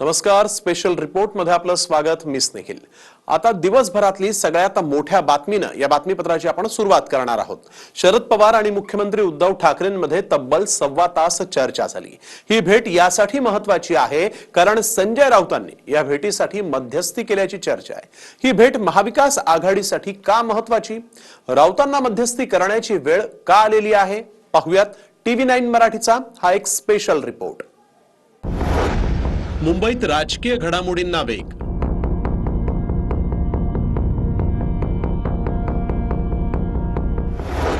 नमस्कार स्पेशल रिपोर्टमध्ये आपलं स्वागत मिस निखिल आता दिवसभरातली सगळ्यात मोठ्या बातमीनं या बातमीपत्राची आपण सुरुवात करणार आहोत. शरद पवार आणि मुख्यमंत्री उद्धव ठाकरेंमध्ये तब्बल सव्वा तास चर्चा झाली. ही भेट यासाठी महत्वाची आहे कारण संजय राऊतांनी या भेटीसाठी मध्यस्थी केल्याची चर्चा आहे. ही भेट महाविकास आघाडीसाठी का महत्वाची? राऊतांना मध्यस्थी करण्याची वेळ का आलेली आहे? पाहुयात टीव्ही नाईन मराठीचा हा एक स्पेशल रिपोर्ट मुंबईत राजकीय घडामोडींना वेग.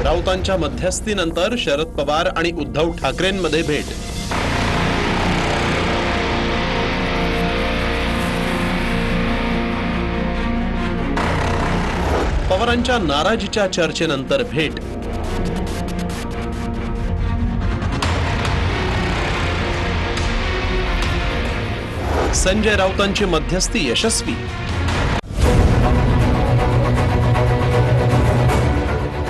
राऊतांच्या मध्यस्थीनंतर शरद पवार आणि उद्धव ठाकरेंमध्ये भेट. पवारांच्या नाराजीच्या चर्चेनंतर भेट. संजय राऊतांची मध्यस्थी यशस्वी.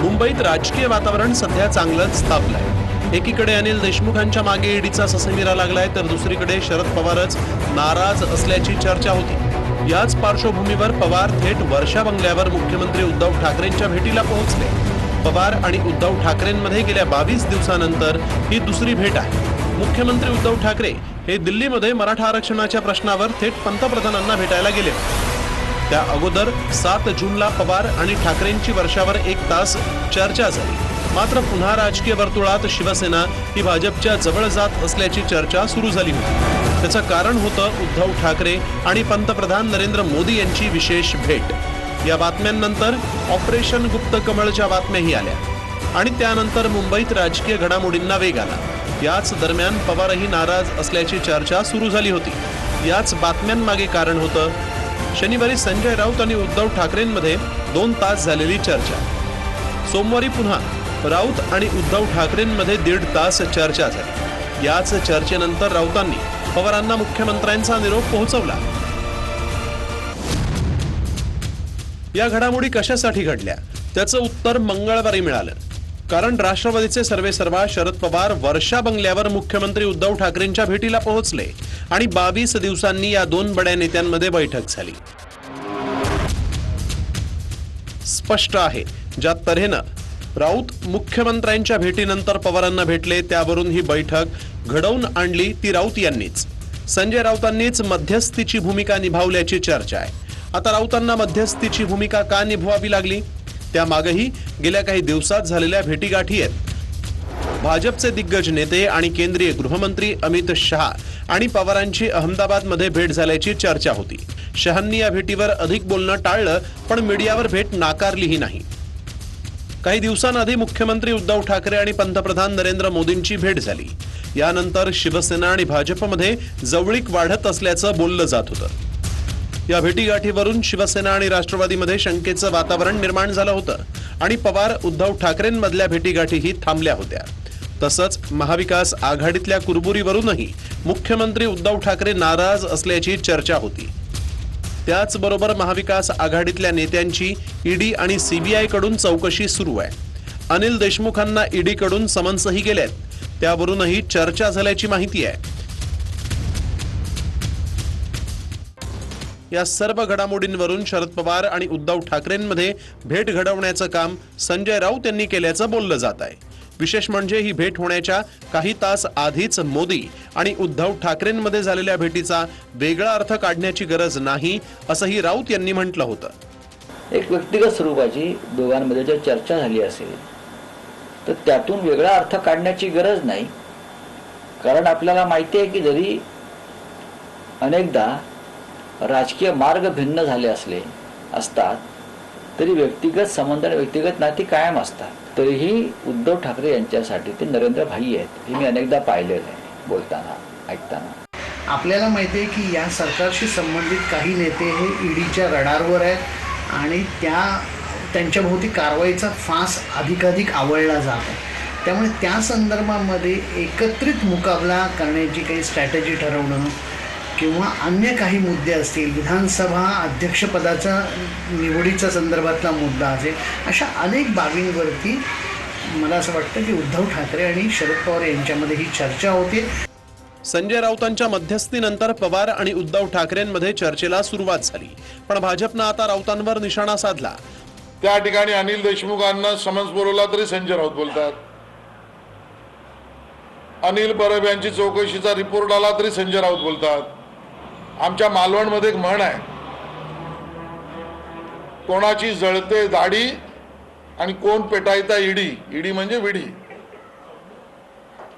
मुंबईत राजकीय वातावरण सध्या चांगलंच स्थापलंय एकीकडे अनिल देशमुखांच्या मागे ईडीचा ससेमिरा लागलाय तर दुसरीकडे शरद पवारच नाराज असल्याची चर्चा होती. याच पार्श्वभूमीवर पवार थेट वर्षा बंगल्यावर मुख्यमंत्री उद्धव ठाकरेंच्या भेटीला पोहोचले. पवार आणि उद्धव ठाकरेंमध्ये गेल्या बावीस दिवसानंतर ही दुसरी भेट आहे. मुख्यमंत्री उद्धव ठाकरे हे दिल्लीमध्ये मराठा आरक्षणाच्या प्रश्नावर थेट पंतप्रधानांना भेटायला गेले. त्या अगोदर सात जूनला पवार आणि ठाकरेंची वर्षावर एक तास चर्चा झाली. मात्र पुन्हा राजकीय वर्तुळात शिवसेना ही भाजपच्या जवळ जात असल्याची चर्चा सुरू झाली होती. त्याचं कारण होतं उद्धव ठाकरे आणि पंतप्रधान नरेंद्र मोदी यांची विशेष भेट. या बातम्यांनंतर ऑपरेशन गुप्त कमळच्या बातम्याही आल्या. आणि त्यानंतर मुंबईत राजकीय घडामोडींना वेग आला. याच दरम्यान पवारही नाराज असल्याची चर्चा सुरू झाली होती. याच बातम्यांमागे कारण होतं शनिवारी संजय राऊत आणि उद्धव ठाकरेंमध्ये दोन तास झालेली चर्चा. सोमवारी पुन्हा राऊत आणि उद्धव ठाकरेंमध्ये दीड तास चर्चा झाली. याच चर्चेनंतर राऊतांनी पवारांना मुख्यमंत्र्यांचा निरोप पोहोचवला. या घडामोडी कशासाठी घडल्या? त्याचं उत्तर मंगळवारी मिळालं. कारण राष्ट्रवादीचे सर्वेसर्वा शरद पवार वर्षा बंगल्यावर मुख्यमंत्री उद्धव ठाकरेंच्या भेटीला पोहोचले आणि बावीस दिवसांनी या दोन बड्या नेत्यांमध्ये बैठक झाली. स्पष्ट आहे ज्या तऱ्हेनं राऊत मुख्यमंत्र्यांच्या भेटीनंतर पवारांना भेटले त्यावरून ही बैठक घडवून आणली ती राऊत यांनीच. संजय राऊतांनीच मध्यस्थीची भूमिका निभावल्याची चर्चा आहे. आता राऊतांना मध्यस्थीची भूमिका का निभवावी लागली? त्यामागेही गेल्या काही दिवसात झालेल्या भेटीगाठी आहेत. भाजपचे दिग्गज नेते आणि केंद्रीय गृहमंत्री अमित शहा आणि पवारांची अहमदाबादमध्ये भेट झाल्याची चर्चा होती. शहांनी या भेटीवर अधिक बोलणं टाळलं पण मीडियावर भेट नाकारलीही नाही. काही दिवसांआधी मुख्यमंत्री उद्धव ठाकरे आणि पंतप्रधान नरेंद्र मोदींची भेट झाली. यानंतर शिवसेना आणि भाजपमध्ये जवळीक वाढत असल्याचं बोललं जात होतं. या भेटीगाठीवरून शिवसेना आणि राष्ट्रवादीमध्ये शंकेचं वातावरण निर्माण झालं होतं आणि पवार उद्धव ठाकरेंमधल्या भेटीगाठीही थांबल्या होत्या. तसंच महाविकास आघाडीतल्या कुरबुरीवरूनही मुख्यमंत्री उद्धव ठाकरे नाराज असल्याची चर्चा होती. त्याचबरोबर महाविकास आघाडीतल्या नेत्यांची ईडी आणि सीबीआयकडून चौकशी सुरू आहे. अनिल देशमुखांना ईडीकडून समन्सही गेलेत. त्यावरूनही चर्चा झाल्याची माहिती आहे. या सर्व घडामोडींवरून शरद पवार आणि उद्धव ठाकरेंमध्ये भेट घडवण्याचं काम संजय राऊत यांनी केल्याचं बोललं जात आहे. विशेष म्हणजे ही भेट होण्याच्या काही तास आधीच मोदी आणि उद्धव ठाकरेंमध्ये झालेल्या भेटीचा वेगळा अर्थ काढण्याची गरज नाही असंही राऊत यांनी म्हटलं होतं. एक व्यक्तिगत स्वरूपाची दोघांमध्ये जर चर्चा झाली असेल तर त्यातून वेगळा अर्थ काढण्याची गरज नाही. कारण आपल्याला माहिती आहे की जरी अनेकदा राजकीय मार्ग भिन्न झाले असले असतात तरी व्यक्तिगत संबंध आणि व्यक्तिगत नाती कायम असतात. तरीही उद्धव ठाकरे यांच्यासाठी ते नरेंद्र भाई आहेत हे मी अनेकदा पाहिलेलं आहे बोलताना ऐकताना. आपल्याला माहिती आहे की या सरकारशी संबंधित काही नेते हे ईडीच्या रडारवर आहेत आणि त्या त्यांच्याभोवती कारवाईचा फास अधिकाधिक आवळला जात आहे. त्यामुळे त्या संदर्भामध्ये एकत्रित मुकाबला करण्याची काही स्ट्रॅटेजी ठरवणं किंवा अन्य काही मुद्दे असतील विधानसभा अध्यक्षपदाचा निवडीचा संदर्भातला मुद्दा असेल अशा अनेक बाबींवरती मला असं वाटतं की उद्धव ठाकरे आणि शरद पवार यांच्यामध्ये ही चर्चा होते. संजय राऊतांच्या मध्यस्थीनंतर पवार आणि उद्धव ठाकरेंमध्ये चर्चेला सुरुवात झाली. पण भाजपनं आता राऊतांवर निशाणा साधला. त्या ठिकाणी अनिल देशमुखांना समन्स बोलवला तरी संजय राऊत बोलतात. अनिल परब यांची चौकशीचा रिपोर्ट आला तरी संजय राऊत बोलतात. आमच्या मालवणमध्ये एक म्हण आहे. कोणाची जळते दाढी आणि कोण पेटायता इडी इडी म्हणजे विडी.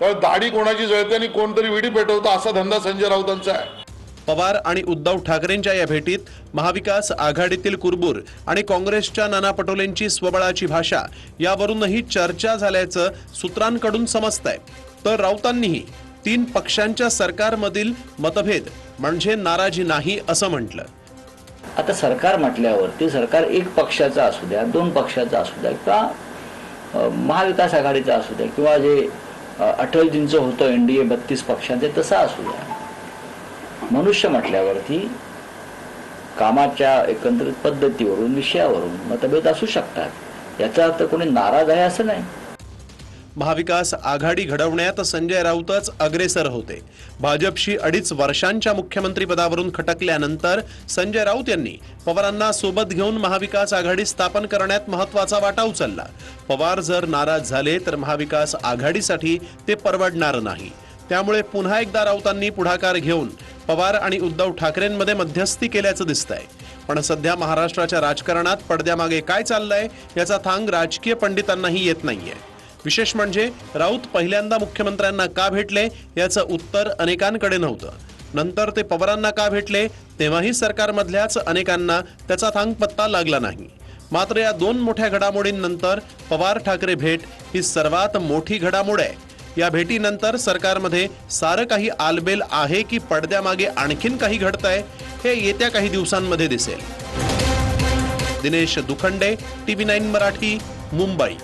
तर दाढी कोणाची जळते आणि कोणतरी विडी पेटवतो असा धंदा संजय राऊतांचा आहे. पवार आणि उद्धव ठाकरेंच्या या भेटीत महाविकास आघाडीतील कुरबूर आणि काँग्रेसच्या नाना पटोलेंची स्वबळाची भाषा यावरूनही चर्चा झाल्याचं सूत्रांकडून समजतंय. तर राऊतांनीही तीन पक्षांच्या सरकारमधील मतभेद म्हणजे नाराजी नाही असं म्हटलं. आता सरकार म्हटल्यावरती सरकार एक पक्षाचं असू द्या दोन पक्षाचं असू द्या किंवा महाविकास आघाडीचं असू द्या किंवा जे अटलजींचं होतं एन डी ए बत्तीस पक्षांचे तसं असू द्या. मनुष्य म्हटल्यावरती कामाच्या एकंदरीत पद्धतीवरून विषयावरून मतभेद असू शकतात. याचा अर्थ कोणी नाराज आहे असं नाही. महाविकास आघाडी घडवण्यात संजय राऊतच अग्रेसर होते. भाजपशी अडीच वर्षांच्या मुख्यमंत्रीपदावरून खटकल्यानंतर संजय राऊत यांनी पवारांना सोबत घेऊन महाविकास आघाडी स्थापन करण्यात महत्त्वाचा वाटा उचलला. पवार जर नाराज झाले तर महाविकास आघाडीसाठी ते परवडणार नाही. त्यामुळे पुन्हा एकदा राऊतांनी पुढाकार घेऊन पवार आणि उद्धव ठाकरेंमध्ये मध्यस्थी केल्याचं दिसतंय. पण सध्या महाराष्ट्राच्या राजकारणात पडद्यामागे काय चाललंय याचा थांग राजकीय पंडितांनाही येत नाहीये. विशेष म्हणजे राऊत पहिल्यांदा मुख्यमंत्र्यांना का भेटले याचं उत्तर अनेकांकडे नव्हतं. नंतर ते पवारांना का भेटले तेव्हाही सरकारमधल्याच अनेकांना त्याचा थांग पत्ता लागला नाही. मात्र या दोन मोठ्या घडामोडींनंतर पवार ठाकरे भेट ही सर्वात मोठी घडामोड आहे. या भेटीनंतर सरकारमध्ये सारं काही आलबेल आहे की पडद्यामागे आणखीन काही घडतंय हे येत्या काही दिवसांमध्ये दिसेल. Dinesh Dukhande TV nine Marathi Mumbai.